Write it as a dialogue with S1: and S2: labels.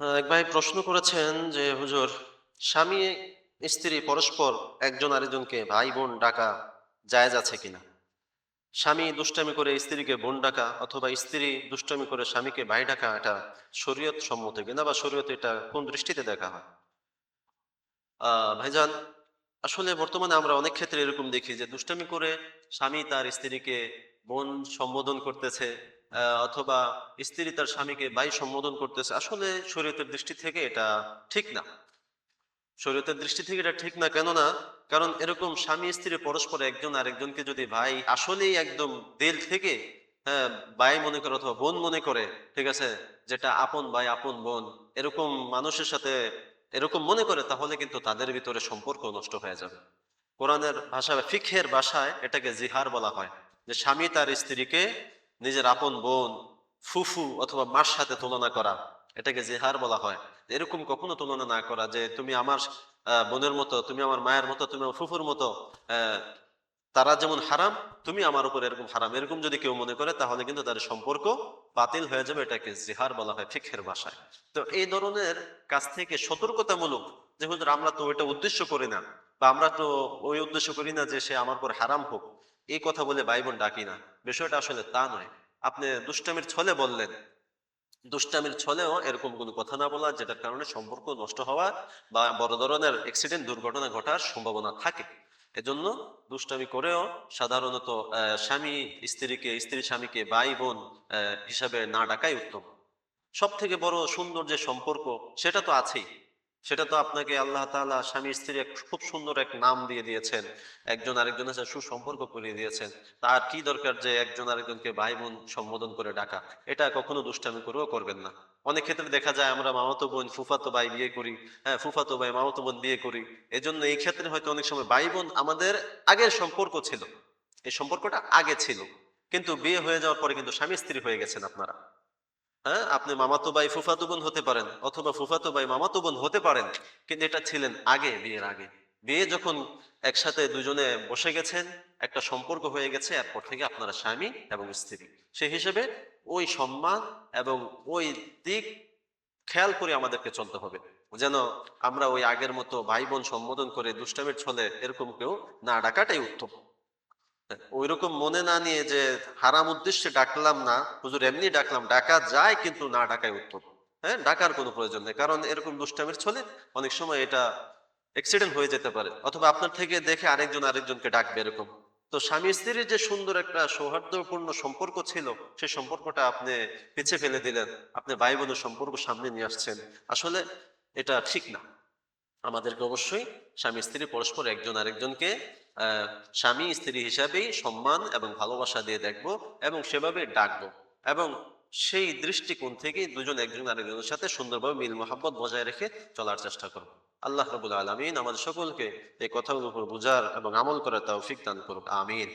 S1: এক ভাই প্রশ্ন করেছেন যে, হুজুর, স্বামী, স্ত্রী পরস্পর একজন আরেকজনকে ভাই বোন ডাকা জায়েজ আছে কিনা? স্বামী দুষ্টামি করে স্ত্রীকে বোন ডাকা অথবা স্ত্রী দুষ্টামি করে স্বামীকে ভাই ডাকা, এটা শরীয়ত সম্মত কিনা বা শরীয়তে এটা কোন দৃষ্টিতে দেখা হয়? ভাইজান, আসলে বর্তমানে আমরা অনেক ক্ষেত্রে এরকম দেখি যে, দুষ্টামি করে স্বামী তার স্ত্রীকে বোন সম্বোধন করতেছে অথবা স্ত্রী তার স্বামীকে, ভাই, সম্বোধন করতেছে। আসলে শরীয়তের দৃষ্টি থেকে এটা ঠিক না। শরীয়তের দৃষ্টি থেকে এটা ঠিক না, কেননা, কারণ এরকম স্বামী, স্ত্রী, পরস্পর একজন আরেকজনকে যদি ভাই আসলেই একদম দিল থেকে হ্যাঁ ভাই মনে করে অথবা বোন মনে করে, ঠিক আছে, যেটা আপন ভাই, আপন বোন, এরকম মানুষের সাথে এরকম মনে করে, তাহলে কিন্তু তাদের ভিতরে সম্পর্ক নষ্ট হয়ে যাবে। কোরআনের ভাষা ফিখের ভাষায় এটাকে জিহার বলা হয়। যে স্বামী তার স্ত্রীকে নিজের আপন বোন, ফুফু অথবা মার সাথে তুলনা করা, এটাকে জেহার বলা হয়। এরকম কখনো তুলনা না করা যে তুমি আমার বোনের মতো, তুমি আমার মায়ের মতো, তুমি আমার ফুফুর মতো তারা যেমন হারাম, তুমি আমার উপর এরকম হারাম। এরকম যদি কেউ মনে করে, তাহলে কিন্তু তাদের সম্পর্ক বাতিল হয়ে যাবে, এটাকে জিহার বলা হয় ফিখের ভাষায়। তো এই ধরনের কাছ থেকে সতর্কতামূলক যে, হুজুর, আমরা তো ওইটা উদ্দেশ্য করি না, বা আমরা তো ওই উদ্দেশ্য করি না যে, সে আমার উপর হারাম হোক। এই কথা বলে ভাই বোন ডাকি না। বিষয়টা আসলে তা নয়। আপনি দুষ্টামির ছলে বললেন। দুষ্টামির ছলেও এরকম কোনো কথা না বলা, যেটার কারণে সম্পর্ক নষ্ট হওয়া বা বড় ধরনের অ্যাক্সিডেন্ট দুর্ঘটনা ঘটার সম্ভাবনা থাকে। এজন্য দুষ্টামি করেও সাধারণত স্বামী স্ত্রীকে, স্ত্রী স্বামীকে ভাই বোন হিসাবে না ডাকাই উত্তম। সব থেকে বড় সুন্দর যে সম্পর্ক, সেটা তো আছেই। সেটা তো আপনাকে আল্লাহ তাআলা স্বামী স্ত্রী এক খুব সুন্দর এক নাম দিয়ে দিয়েছেন। একজন আরেকজনের সাথে সুসম্পর্ক করিয়ে দিয়েছেন। তার কি দরকার যে একজন আরেকজনকে ভাই বোন সম্বোধন করে ডাকা? এটা কখনো দুষ্টামি করেও করবেন না। অনেক ক্ষেত্রে দেখা যায় আমরা মামাতো বোন, ফুফাতো ভাই বিয়ে করি হ্যাঁ ফুফাতো ভাই, মামাতো বোন বিয়ে করি। এজন্য এই ক্ষেত্রে হয়তো অনেক সময় ভাই বোন আমাদের আগের সম্পর্ক ছিল। এই সম্পর্কটা আগে ছিল। কিন্তু বিয়ে হয়ে যাওয়ার পরে কিন্তু স্বামী স্ত্রী হয়ে গেছেন আপনারা। হ্যাঁ আপনি মামাতো ভাই ফুফাতো বোন হতে পারেন, অথবা ফুফাতো ভাই মামাতো বোন হতে পারেন, কিন্তু এটা ছিলেন আগে, বিয়ের আগে। বিয়ে যখন একসাথে দুজনে বসে গেছেন, একটা সম্পর্ক হয়ে গেছে, এরপর থেকে আপনারা স্বামী এবং স্ত্রী। সেই হিসেবে ওই সম্মান এবং ওই দিক খেয়াল করে আমাদেরকে চলতে হবে, যেন আমরা ওই আগের মতো ভাই বোন সম্বোধন করে দুষ্টামের ছলে এরকম কেউ না ডাকাটাই উত্তম। ওই রকম মনে না নিয়ে যে হারাম উদ্দেশ্যে ডাকলাম না, হুজুর এমনি ডাকলাম, ডাকা যায় কিন্তু না ডাকাই উত্তম। হ্যাঁ ডাকার কোনো প্রয়োজন নেই, কারণ এরকম দুষ্টামের ছলে অনেক সময় এটা অ্যাক্সিডেন্ট হয়ে যেতে পারে। অথবা আপনার থেকে দেখে আরেকজন আরেকজনকে ডাকবে এরকম। তো স্বামী স্ত্রীর যে সুন্দর একটা সৌহার্দ্যপূর্ণ সম্পর্ক ছিল সেই সম্পর্কটা আপনি পিছে ফেলে দিলেন, আপনি ভাই বোনের সম্পর্ক সামনে নিয়ে আসছেন। আসলে এটা ঠিক না। আমাদেরকে অবশ্যই স্বামী স্ত্রী পরস্পর একজন আরেকজনকে স্বামী স্ত্রী হিসাবেই সম্মান এবং ভালোবাসা দিয়ে দেখব এবং সেভাবে ডাকবো এবং সেই দৃষ্টিকোণ থেকেই দুজন একজন আরেকজনের সাথে সুন্দরভাবে মিল মোহাম্মত বজায় রেখে চলার চেষ্টা করব। আল্লাহ রবুল আলমিন আমাদের সকলকে এই কথাগুলোর উপর বুঝার এবং আমল করার তৌফিক দান করুক। আমিন।